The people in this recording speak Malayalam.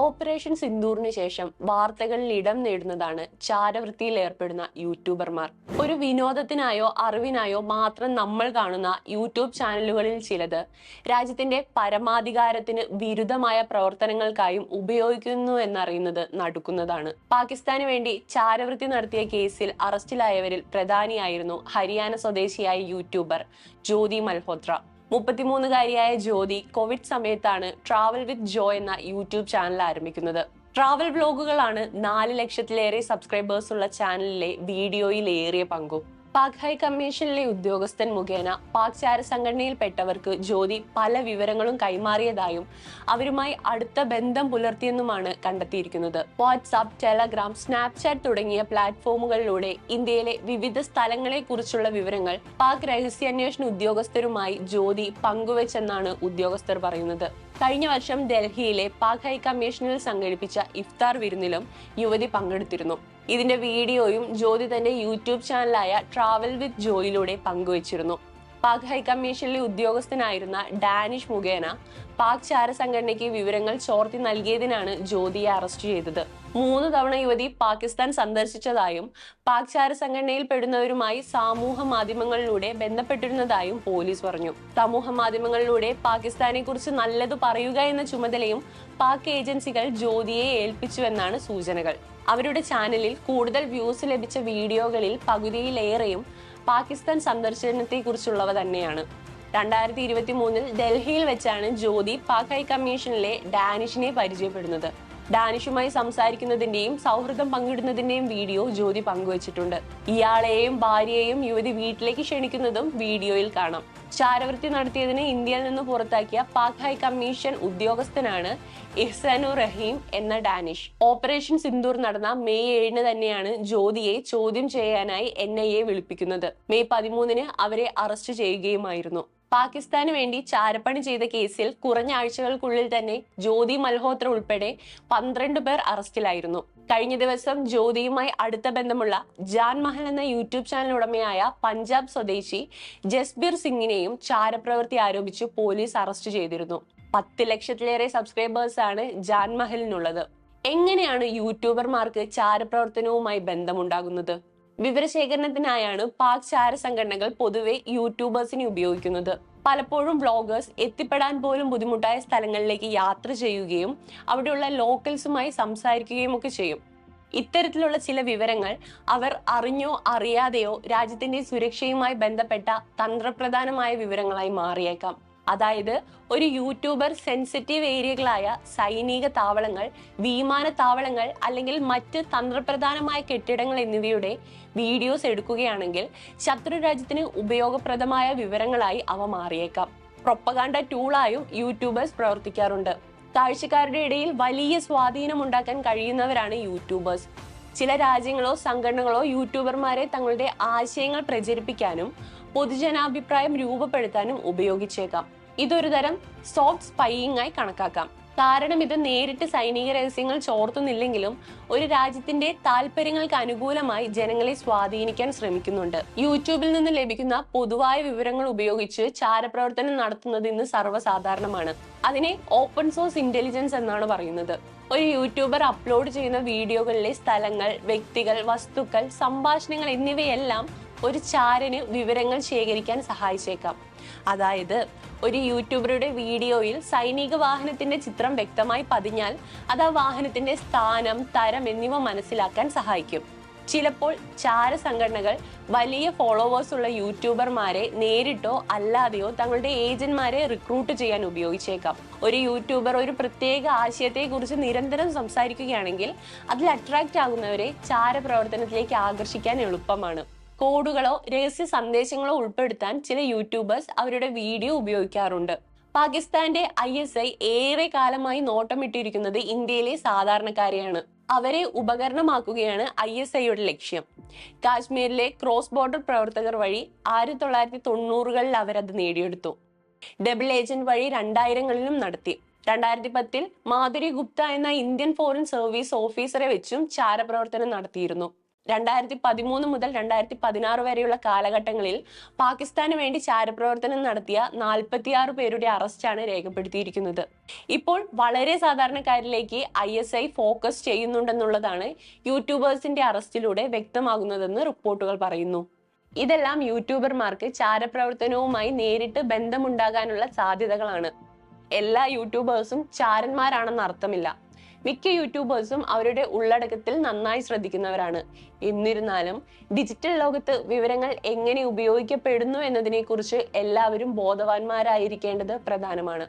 ഓപ്പറേഷൻ സിന്ദൂറിന് ശേഷം വാർത്തകളിൽ ഇടം നേടുന്നതാണ് ചാരവൃത്തിയിൽ ഏർപ്പെടുന്ന യൂട്യൂബർമാർ. ഒരു വിനോദത്തിനായോ അറിവിനായോ മാത്രം നമ്മൾ കാണുന്ന യൂട്യൂബ് ചാനലുകളിൽ ചിലത് രാജ്യത്തിന്റെ പരമാധികാരത്തിന് വിരുദ്ധമായ പ്രവർത്തനങ്ങൾക്കായും ഉപയോഗിക്കുന്നു എന്നറിയുന്നത് നടക്കുന്നതാണ്. പാകിസ്ഥാന് വേണ്ടി ചാരവൃത്തി നടത്തിയ കേസിൽ അറസ്റ്റിലായവരിൽ പ്രധാനിയായിരുന്നു ഹരിയാന സ്വദേശിയായ യൂട്യൂബർ ജ്യോതി മൽഹോത്ര. മുപ്പത്തിമൂന്നുകാരിയായ ജ്യോതി കോവിഡ് സമയത്താണ് ട്രാവൽ വിത്ത് ജോ എന്ന യൂട്യൂബ് ചാനൽ ആരംഭിക്കുന്നത്. ട്രാവൽ വ്ളോഗുകളാണ് നാല് ലക്ഷത്തിലേറെ സബ്സ്ക്രൈബേഴ്സ് ഉള്ള ചാനലിലെ വീഡിയോയിൽ ഏറിയ പങ്കും. പാക് ഹൈ കമ്മീഷനിലെ ഉദ്യോഗസ്ഥൻ മുഖേന പാക് ചാര സംഘടനയിൽപ്പെട്ടവർക്ക് ജ്യോതി പല വിവരങ്ങളും കൈമാറിയതായും അവരുമായി അടുത്ത ബന്ധം പുലർത്തിയെന്നുമാണ് കണ്ടെത്തിയിരിക്കുന്നത്. വാട്സാപ്പ് ടെലഗ്രാം സ്നാപ്ചാറ്റ് തുടങ്ങിയ പ്ലാറ്റ്ഫോമുകളിലൂടെ ഇന്ത്യയിലെ വിവിധ സ്ഥലങ്ങളെ കുറിച്ചുള്ള വിവരങ്ങൾ പാക് രഹസ്യാന്വേഷണ ഉദ്യോഗസ്ഥരുമായി ജ്യോതി പങ്കുവച്ചെന്നാണ് ഉദ്യോഗസ്ഥർ പറയുന്നത്. കഴിഞ്ഞ വർഷം ഡൽഹിയിലെ പാക് ഹൈക്കമ്മീഷനിൽ സംഘടിപ്പിച്ച ഇഫ്താർ വിരുന്നിലും യുവതി പങ്കെടുത്തിരുന്നു. ഇതിന്റെ വീഡിയോയും ജ്യോതി തന്റെ യൂട്യൂബ് ചാനലായ ട്രാവൽ വിത്ത് ജോയിലൂടെ പങ്കുവച്ചിരുന്നു. പാക് ഹൈക്കമ്മീഷനിലെ ഉദ്യോഗസ്ഥനായിരുന്ന ഡാനിഷ് മുഖേന പാക് ചാര സംഘടനയ്ക്ക് വിവരങ്ങൾ ചോർത്തി നൽകിയതിനാണ് ജ്യോതിയെ അറസ്റ്റ് ചെയ്തത്. മൂന്ന് തവണ യുവതി പാകിസ്ഥാൻ സന്ദർശിച്ചതായും പാക് ചാര സംഘടനയിൽ പെടുന്നവരുമായി സാമൂഹ മാധ്യമങ്ങളിലൂടെ ബന്ധപ്പെട്ടിരുന്നതായും പോലീസ് പറഞ്ഞു. സമൂഹ മാധ്യമങ്ങളിലൂടെ പാകിസ്ഥാനെ കുറിച്ച് നല്ലത് പറയുക എന്ന ചുമതലയും പാക് ഏജൻസികൾ ജ്യോതിയെ ഏൽപ്പിച്ചുവെന്നാണ് സൂചനകൾ. അവരുടെ ചാനലിൽ കൂടുതൽ വ്യൂസ് ലഭിച്ച വീഡിയോകളിൽ പകുതിയിലേറെയും പാകിസ്ഥാൻ സന്ദർശനത്തെ കുറിച്ചുള്ളവ തന്നെയാണ്. രണ്ടായിരത്തി ഇരുപത്തി മൂന്നിൽ ഡൽഹിയിൽ വെച്ചാണ് ജ്യോതി പാക് ഹൈ കമ്മീഷനിലെ ഡാനിഷിനെ പരിചയപ്പെടുന്നത്. ഡാനിഷുമായി സംസാരിക്കുന്നതിന്റെയും സൗഹൃദം പങ്കിടുന്നതിന്റെയും വീഡിയോ ജ്യോതി പങ്കുവച്ചിട്ടുണ്ട്. ഇയാളെയും ഭാര്യയെയും യുവതി വീട്ടിലേക്ക് ക്ഷണിക്കുന്നതും വീഡിയോയിൽ കാണാം. ചാരവൃത്തി നടത്തിയതിന് ഇന്ത്യയിൽ നിന്ന് പുറത്താക്കിയ പാക് ഹൈ കമ്മീഷൻ ഉദ്യോഗസ്ഥനാണ് ഇഹ്സാനു റഹീം എന്ന ഡാനിഷ്. ഓപ്പറേഷൻ സിന്ദൂർ നടന്ന മെയ് ഏഴിന് തന്നെയാണ് ജ്യോതിയെ ചോദ്യം ചെയ്യാനായി എൻ ഐ എ വിളിപ്പിക്കുന്നത്. മെയ് പതിമൂന്നിന് അവരെ അറസ്റ്റ് ചെയ്യുകയുമായിരുന്നു. പാകിസ്ഥാന് വേണ്ടി ചാരപ്പണി ചെയ്ത കേസിൽ കുറഞ്ഞ ആഴ്ചകൾക്കുള്ളിൽ തന്നെ ജ്യോതി മൽഹോത്ര ഉൾപ്പെടെ പന്ത്രണ്ട് പേർ അറസ്റ്റിലായിരുന്നു. കഴിഞ്ഞ ദിവസം ജ്യോതിയുമായി അടുത്ത ബന്ധമുള്ള ജാൻ മഹൽ എന്ന യൂട്യൂബ് ചാനൽ ഉടമയായ പഞ്ചാബ് സ്വദേശി ജസ്ബീർ സിംഗിനെയും ചാരപ്രവൃത്തി ആരോപിച്ച് പോലീസ് അറസ്റ്റ് ചെയ്തിരുന്നു. പത്ത് ലക്ഷത്തിലേറെ സബ്സ്ക്രൈബേഴ്സ് ആണ് ജാൻ മഹലിനുള്ളത്. എങ്ങനെയാണ് യൂട്യൂബർമാർക്ക് ചാരപ്രവർത്തനവുമായി ബന്ധമുണ്ടാകുന്നത്? വിവരശേഖരണത്തിനായാണ് പാക് ചാര സംഘടനകൾ പൊതുവെ യൂട്യൂബേഴ്സിനെ ഉപയോഗിക്കുന്നത്. പലപ്പോഴും വ്ളോഗേഴ്സ് എത്തിപ്പെടാൻ പോലും ബുദ്ധിമുട്ടായ സ്ഥലങ്ങളിലേക്ക് യാത്ര ചെയ്യുകയും അവിടെയുള്ള ലോക്കൽസുമായി സംസാരിക്കുകയും ഒക്കെ ചെയ്യും. ഇത്തരത്തിലുള്ള ചില വിവരങ്ങൾ അവർ അറിഞ്ഞോ അറിയാതെയോ രാജ്യത്തിന്റെ സുരക്ഷയുമായി ബന്ധപ്പെട്ട തന്ത്രപ്രധാനമായ വിവരങ്ങളായി മാറിയേക്കാം. അതായത് ഒരു യൂട്യൂബർ സെൻസിറ്റീവ് ഏരിയകളായ സൈനിക താവളങ്ങൾ വിമാനത്താവളങ്ങൾ അല്ലെങ്കിൽ മറ്റ് തന്ത്രപ്രധാനമായ കെട്ടിടങ്ങൾ എന്നിവയുടെ വീഡിയോസ് എടുക്കുകയാണെങ്കിൽ ശത്രു രാജ്യത്തിന് ഉപയോഗപ്രദമായ വിവരങ്ങളായി അവ മാറിയേക്കാം. Propaganda ടൂളായും YouTubers പ്രവർത്തിക്കാറുണ്ട്. കാഴ്ചക്കാരുടെ ഇടയിൽ വലിയ സ്വാധീനം ഉണ്ടാക്കാൻ കഴിയുന്നവരാണ് യൂട്യൂബേഴ്സ് ചില രാജ്യങ്ങളോ സംഘടനകളോ യൂട്യൂബർമാരെ തങ്ങളുടെ ആശയങ്ങൾ പ്രചരിപ്പിക്കാനും പൊതുജനാഭിപ്രായം രൂപപ്പെടുത്താനും ഉപയോഗിച്ചേക്കാം. ഇതൊരു തരം സോഫ്റ്റ് സ്പൈയിങ് ആയി കണക്കാക്കാം. കാരണം ഇത് നേരിട്ട് സൈനിക രഹസ്യങ്ങൾ ചോർത്തുന്നില്ലെങ്കിലും ഒരു രാജ്യത്തിന്റെ താല്പര്യങ്ങൾക്ക് അനുകൂലമായി ജനങ്ങളെ സ്വാധീനിക്കാൻ ശ്രമിക്കുന്നുണ്ട്. യൂട്യൂബിൽ നിന്ന് ലഭിക്കുന്ന പൊതുവായ വിവരങ്ങൾ ഉപയോഗിച്ച് ചാരപ്രവർത്തനം നടത്തുന്നത് ഇന്ന് സർവസാധാരണമാണ്. അതിനെ ഓപ്പൺ സോഴ്സ് ഇന്റലിജൻസ് എന്നാണ് പറയുന്നത്. ഒരു യൂട്യൂബർ അപ്ലോഡ് ചെയ്യുന്ന വീഡിയോകളിലെ സ്ഥലങ്ങൾ വ്യക്തികൾ വസ്തുക്കൾ സംഭാഷണങ്ങൾ എന്നിവയെല്ലാം ഒരു ചാരന് വിവരങ്ങൾ ശേഖരിക്കാൻ സഹായിച്ചേക്കാം. അതായത് ഒരു യൂട്യൂബറുടെ വീഡിയോയിൽ സൈനിക വാഹനത്തിന്റെ ചിത്രം വ്യക്തമായി പതിഞ്ഞാൽ അത് ആ വാഹനത്തിന്റെ സ്ഥാനം തരം എന്നിവ മനസ്സിലാക്കാൻ സഹായിക്കും. ചിലപ്പോൾ ചാര സംഘടനകൾ വലിയ ഫോളോവേഴ്സ് ഉള്ള യൂട്യൂബർമാരെ നേരിട്ടോ അല്ലാതെയോ തങ്ങളുടെ ഏജന്റ്മാരെ റിക്രൂട്ട് ചെയ്യാൻ ഉപയോഗിച്ചേക്കാം. ഒരു യൂട്യൂബർ ഒരു പ്രത്യേക ആശയത്തെക്കുറിച്ച് നിരന്തരം സംസാരിക്കുകയാണെങ്കിൽ അതിൽ അട്രാക്റ്റ് ആകുന്നവരെ ചാര പ്രവർത്തനത്തിലേക്ക് ആകർഷിക്കാൻ എളുപ്പമാണ്. കോഡുകളോ രഹസ്യ സന്ദേശങ്ങളോ ഉൾപ്പെടുത്താൻ ചില യൂട്യൂബേഴ്സ് അവരുടെ വീഡിയോ ഉപയോഗിക്കാറുണ്ട്. പാകിസ്ഥാന്റെ ഐ എസ് ഐ ഏറെ കാലമായി നോട്ടമിട്ടിരിക്കുന്നത് ഇന്ത്യയിലെ സാധാരണക്കാരെയാണ്. അവരെ ഉപകരണമാക്കുകയാണ് ഐ എസ് ഐയുടെ ലക്ഷ്യം. കാശ്മീരിലെ ക്രോസ് ബോർഡർ പ്രവർത്തകർ വഴി ആയിരത്തി തൊള്ളായിരത്തി തൊണ്ണൂറുകളിൽ അവരത് നേടിയെടുത്തു. ഡബിൾ ഏജന്റ് വഴി രണ്ടായിരങ്ങളിലും നടത്തി. രണ്ടായിരത്തി പത്തിൽ മാധുരി ഗുപ്ത എന്ന ഇന്ത്യൻ ഫോറിൻ സർവീസ് ഓഫീസറെ വെച്ചും ചാരപ്രവർത്തനം നടത്തിയിരുന്നു. രണ്ടായിരത്തി പതിമൂന്ന് മുതൽ രണ്ടായിരത്തി പതിനാറ് വരെയുള്ള കാലഘട്ടങ്ങളിൽ പാകിസ്ഥാന് വേണ്ടി ചാരപ്രവർത്തനം നടത്തിയ നാൽപ്പത്തിയാറ് പേരുടെ അറസ്റ്റാണ് രേഖപ്പെടുത്തിയിരിക്കുന്നത്. ഇപ്പോൾ വളരെ സാധാരണക്കാരിലേക്ക് ഐ എസ് ഐ ഫോക്കസ് ചെയ്യുന്നുണ്ടെന്നുള്ളതാണ് യൂട്യൂബേഴ്സിന്റെ അറസ്റ്റിലൂടെ വ്യക്തമാകുന്നതെന്ന് റിപ്പോർട്ടുകൾ പറയുന്നു. ഇതെല്ലാം യൂട്യൂബർമാർക്ക് ചാരപ്രവർത്തനവുമായി നേരിട്ട് ബന്ധമുണ്ടാകാനുള്ള സാധ്യതകളാണ്. എല്ലാ യൂട്യൂബേഴ്സും ചാരന്മാരാണെന്ന് അർത്ഥമില്ല മിക്ക യൂട്യൂബേഴ്സും അവരുടെ ഉള്ളടക്കത്തിൽ നന്നായി ശ്രദ്ധിക്കുന്നവരാണ്. എന്നിരുന്നാലും ഡിജിറ്റൽ ലോകത്ത് വിവരങ്ങൾ എങ്ങനെ ഉപയോഗിക്കപ്പെടുന്നു എന്നതിനെക്കുറിച്ച് എല്ലാവരും ബോധവാന്മാരായിരിക്കേണ്ടത് പ്രധാനമാണ്.